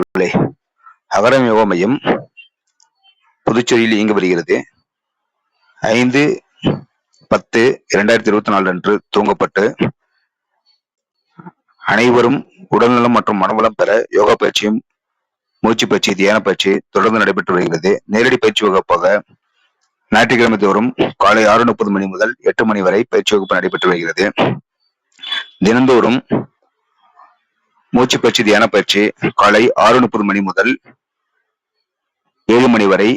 நண்பர்களே அகரம் யோகா மையம் புதுச்சேரியில் இயங்கி வருகிறது. ஐந்து பத்து இரண்டாயிரத்தி இருபத்தி நாலு அன்று துவங்கப்பட்டு அனைவரும் உடல்நலம் மற்றும் மனவளம் பெற யோகா பயிற்சியும் மூச்சு பயிற்சி தியான பயிற்சி தொடர்ந்து நடைபெற்று வருகிறது. நேரடி பயிற்சி வகுப்பாக ஞாயிற்றுக்கிழமை தோறும் காலை ஆறு முப்பது மணி முதல் எட்டு மணி வரை பயிற்சி வகுப்பு நடைபெற்று வருகிறது. தினந்தோறும் மூச்சு பயிற்சி தியான பயிற்சி காலை ஆறு முப்பது மணி முதல் ஏழு மணி வரை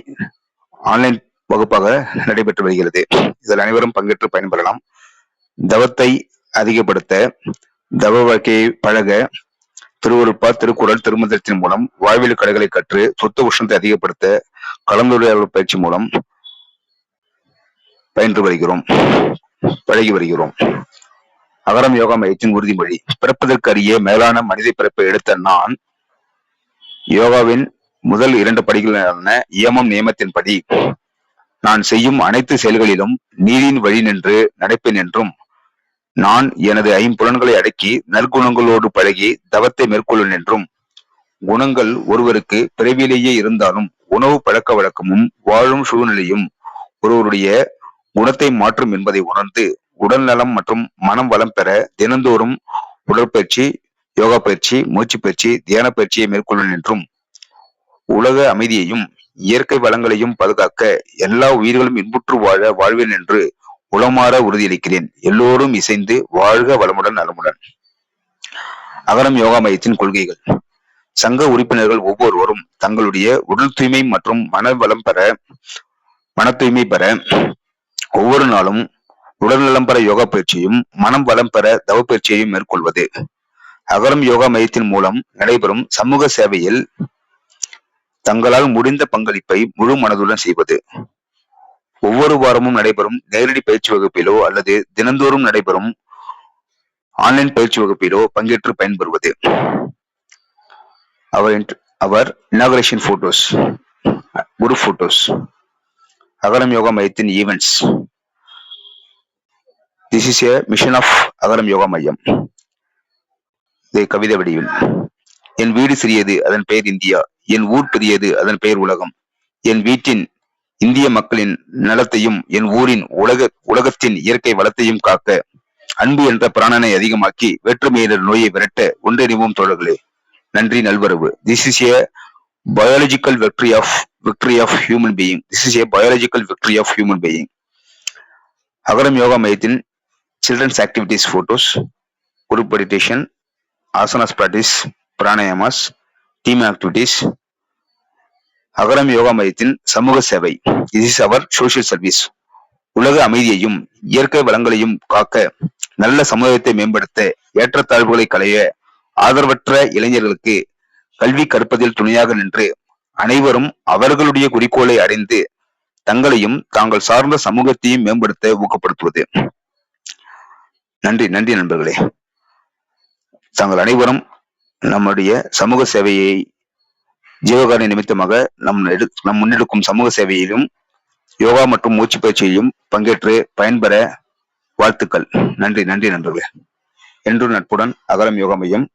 ஆன்லைன் வகுப்பாக நடைபெற்று வருகிறது. இதில் அனைவரும் பங்கேற்று பயன்பெறலாம். தவத்தை அதிகப்படுத்த தவ வாழ்க்கையை பழக திருவருப்பா திருக்குறள் திருமந்திரத்தின் மூலம் வாழ்வியல் கடைகளை கற்று சொத்து உஷ்ணத்தை அதிகப்படுத்த கலந்துரையாடல் பயிற்சி மூலம் பயின்று வருகிறோம் பழகி வருகிறோம். அகரம் யோகா மையத்தின் உறுதிமொழி. பிறப்பதற்கு அறிய மேலான மனித பிறப்பை எடுத்த நான் யோகாவின் முதல் இரண்டு படிகளான இயமம் நியமத்தின்படி நான் செய்யும் அனைத்து செயல்களிலும் நீரின் வழி நின்று நடப்பேன் என்றும் நான் எனது ஐம்புலன்களை அடக்கி நற்குணங்களோடு பழகி தவத்தை மேற்கொள்ளும் என்றும் குணங்கள் ஒருவருக்கு பிறவிலேயே இருந்தாலும் உணவு பழக்க வழக்கமும் வாழும் சூழ்நிலையும் ஒருவருடைய குணத்தை மாற்றும் என்பதை உணர்ந்து உடல் நலம் மற்றும் மனம் வளம் பெற தினந்தோறும் உடற்பயிற்சி யோகா பயிற்சி மூச்சு பயிற்சி தியான பயிற்சியை மேற்கொள்ளும் என்றும் உலக அமைதியையும் இயற்கை வளங்களையும் பாதுகாக்க எல்லா உயிர்களும் இன்புற்று வாழ வாழ்வேன் என்று உளமாற உறுதியளிக்கிறேன். எல்லோரும் இசைந்து வாழ்க வளமுடன் நலமுடன். அகரம் யோகா மையத்தின் கொள்கைகள். சங்க உறுப்பினர்கள் ஒவ்வொருவரும் தங்களுடைய உடல் தூய்மை மற்றும் மன வளம் பெற மன தூய்மை பெற ஒவ்வொரு நாளும் உடல்நலம் பெற யோகா பயிற்சியும் மனம் வளம் பெற தவ பயிற்சியையும் மேற்கொள்வது. அகரம் யோகா மையத்தின் மூலம் நடைபெறும் சமூக சேவையில் தங்களால் முடிந்த பங்களிப்பை முழு மனதுடன் செய்வது. ஒவ்வொரு வாரமும் நடைபெறும் நேரடி பயிற்சி வகுப்பிலோ அல்லது தினந்தோறும் நடைபெறும் ஆன்லைன் பயிற்சி வகுப்பிலோ பங்கேற்று பயன்பெறுவது. அவர் அவர் inauguration photos group photos Agaram yoga மையத்தின் events this is a mission of Agaram yoga மையம் இது கவிதை வடிவில் என் வீடு சிறியது அதன் பெயர் இந்தியா என் ஊர் பெரியது அதன் பெயர் உலகம் என் வீட்டின் இந்திய மக்களின் நலத்தையும் என் ஊரின் உலக உலகத்தின் இயற்கை வளத்தையும் காக்க அன்பு என்ற பிராணனை அதிகமாக்கி வேற்றுமையினர் நோயை விரட்ட ஒன்றிணைவோம் தோழர்களே நன்றி நல்வரவு this is a biological victory of victory of human being this is a biological victory of human being Agaram yoga மையத்தின் children's activities photos group meditation asanas practice pranayamas team activities Agaram yoga மையத்தின் சமூக சேவை. இது is our social service உலக அமைதியையும் இயற்கை வளங்களையும் காக்க நல்ல சமுதாயத்தை மேம்படுத்த ஏற்றத்தாழ்வுகளை களைய ஆதரவற்ற இளைஞர்களுக்கு கல்வி கற்பதில் துணையாக நின்று அனைவரும் அவர்களுடைய குறிக்கோளை அடைந்து தங்களையும் தாங்கள் சார்ந்த சமூகத்தையும் மேம்படுத்த ஊக்கப்படுத்துவது. நன்றி நன்றி நண்பர்களே. தாங்கள் அனைவரும் நம்முடைய சமூக சேவையை ஜீவகாரணி நிமித்தமாக நம் எடு நம் முன்னெடுக்கும் சமூக சேவையிலும் யோகா மற்றும் மூச்சு பயிற்சியையும் பங்கேற்று பயன்பெற வாழ்த்துக்கள். நன்றி நன்றி நண்பர்களே. என்று நட்புடன் அகலம் யோகா மையம்